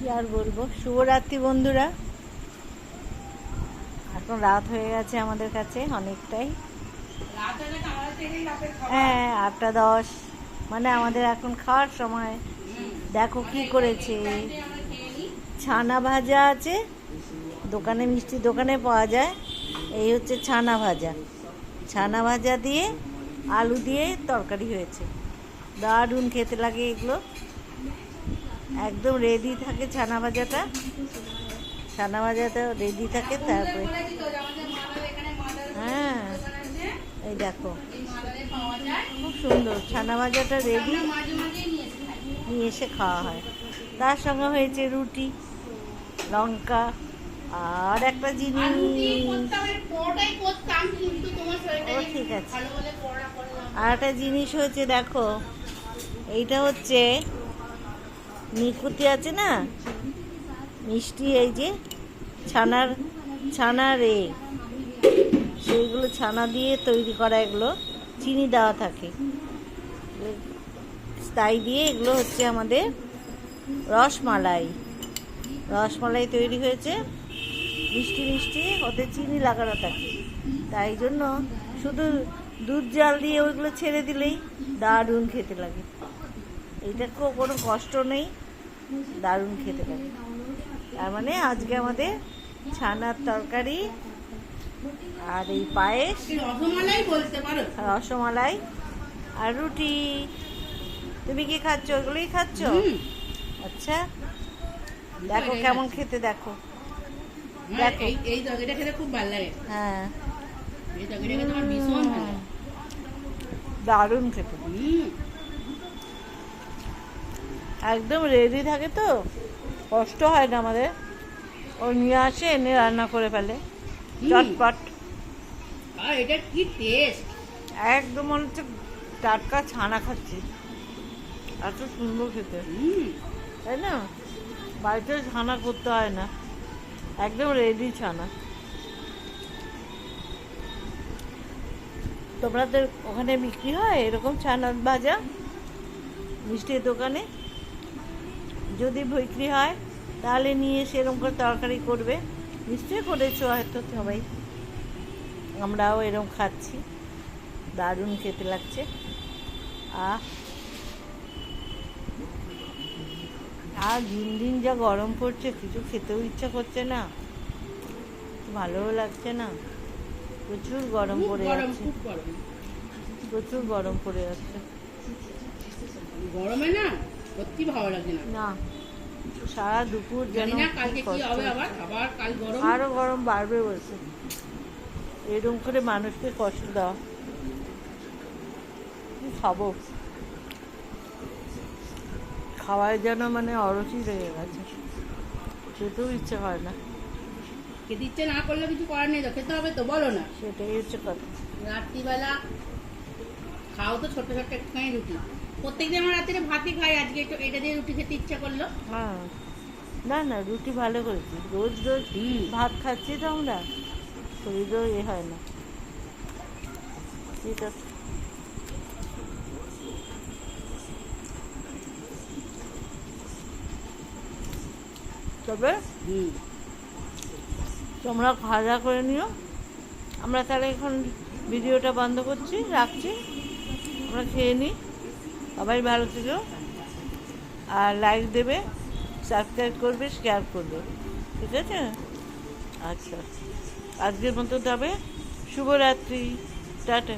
কি আর বলব? শুভরাত্রি বন্ধুরা। এখন রাত হয়ে গেছে আমাদের কাছে অনেকটাই। হ্যাঁ আটটা দশ। মানে আমাদের এখন খাওয়ার সময়। দেখো কি করেছে। ছানা ভাজা আছে। দোকানে, মিষ্টি দোকানে পাওয়া যায়। এই হচ্ছে ছানা ভাজা। ছানা ভাজা দিয়ে আলু দিয়ে তরকারি হয়েছে। দারুণ খেতে লাগে এগুলো। একদম রেডি থাকে ছানা ভাজাটা। ছানা ভাজাটা রেডি থাকে তারপরে হ্যাঁ এই দেখো। খুব সুন্দর ছানা ভাজাটা রেডি নিয়ে এসে খাওয়া হয়। তার সঙ্গে হয়েছে রুটি লঙ্কা আর একটা জিনিস। ও ঠিক আছে। আর একটা জিনিস হচ্ছে দেখো এইটা হচ্ছে নিকুতি আছে না? মিষ্টি এই যে ছানার ছানার এ। সেইগুলো ছানা দিয়ে তৈরি করা এগুলো, চিনি দেওয়া থাকে। তাই দিয়ে এগুলো হচ্ছে আমাদের রসমালাই। রসমালাই তৈরি হয়েছে। মিষ্টি মিষ্টি ওতে চিনি লাগানো থাকে। তাই জন্য শুধু দুধ জাল দিয়ে ওইগুলো ছেড়ে দিলেই দারুণ খেতে লাগে। এইটা খুব কোনো কষ্ট নেই। দারুণ খেতে লাগে তার মানে আজকে আমাদের ছানার তরকারি আর এই পায়েস। রসমালাই বলতে পারো। রসমালাই আর রুটি। তুমি কি খাচ্ছ? ওগুলোই খাচ্ছ? আচ্ছা। দেখো কেমন খেতে দেখো। দেখো। এই এই তরকারিটা খেতে খুব ভালো লাগে। হ্যাঁ। এই তরকারিটা খেতে আমার ভীষণ ভালো দারুণ খেতে। হুম। একদম রেডি থাকে তো। কষ্ট হয় না আমাদের। ও নিয়ে আসে এনে রান্না করে ফেলে। চটপট। আর এটা কি টেস্ট একদম মনে হচ্ছে টাটকা ছানা খাচ্ছি। এত সুন্দর খেতে। তাই না? বাড়িতে ছানা করতে হয় না। একদম রেডি ছানা। তোমাদের ওখানে বিক্রি হয় এরকম ছানা ভাজা? মিষ্টির দোকানে? যদি বিক্রি হয় তাহলে নিয়ে সেরকম করে তরকারি করবে। নিশ্চয়ই করেছ হয়তো সবাই। আমরাও এরকম খাচ্ছি। দারুণ খেতে লাগছে। আহ। আর দিন দিন যা গরম পড়ছে কিছু খেতেও ইচ্ছা করছে না। ভালোও লাগছে না। প্রচুর গরম পড়ে যাচ্ছে প্রচুর গরম পড়ে যাচ্ছে গরমে না? সত্যি ভালো না। না সারা দুপুর যেন জানি না কালকে কি হবে আবার আবার কাল গরম। আরও গরম বাড়বে বলছে। এরকম করে মানুষকে কষ্ট দেওয়া। কি খাব? খাওয়ায় যেন মানে অরুচি লেগে গেছে। খেতেও ইচ্ছে হয় না। খেতে ইচ্ছে না করলে কিছু করার নেই তো খেতে হবে তো বলো না। সেটাই হচ্ছে কথা। রাত্রিবেলা খাও তো ছোট ছোট একটুখানি রুটি। প্রত্যেকদিন আমার রাত্রে ভাতই খাই আজকে একটু এটা দিয়ে রুটি খেতে ইচ্ছা করল। হ্যাঁ। না না রুটি ভালো করেছি। রোজ রোজ। ভাত খাচ্ছি তো আমরা শরীরও এ হয় না। ঠিক আছে তবে তোমরা খাওয়া দাওয়া করে নিও। আমরা তাহলে এখন ভিডিওটা বন্ধ করছি রাখছি। আমরা খেয়ে নিই। সবাই ভালো থেকো। আর লাইক দেবে সাবস্ক্রাইব করবে শেয়ার করবে। ঠিক আছে? আচ্ছা। আজকের মতো তবে। শুভরাত্রি। টাটা।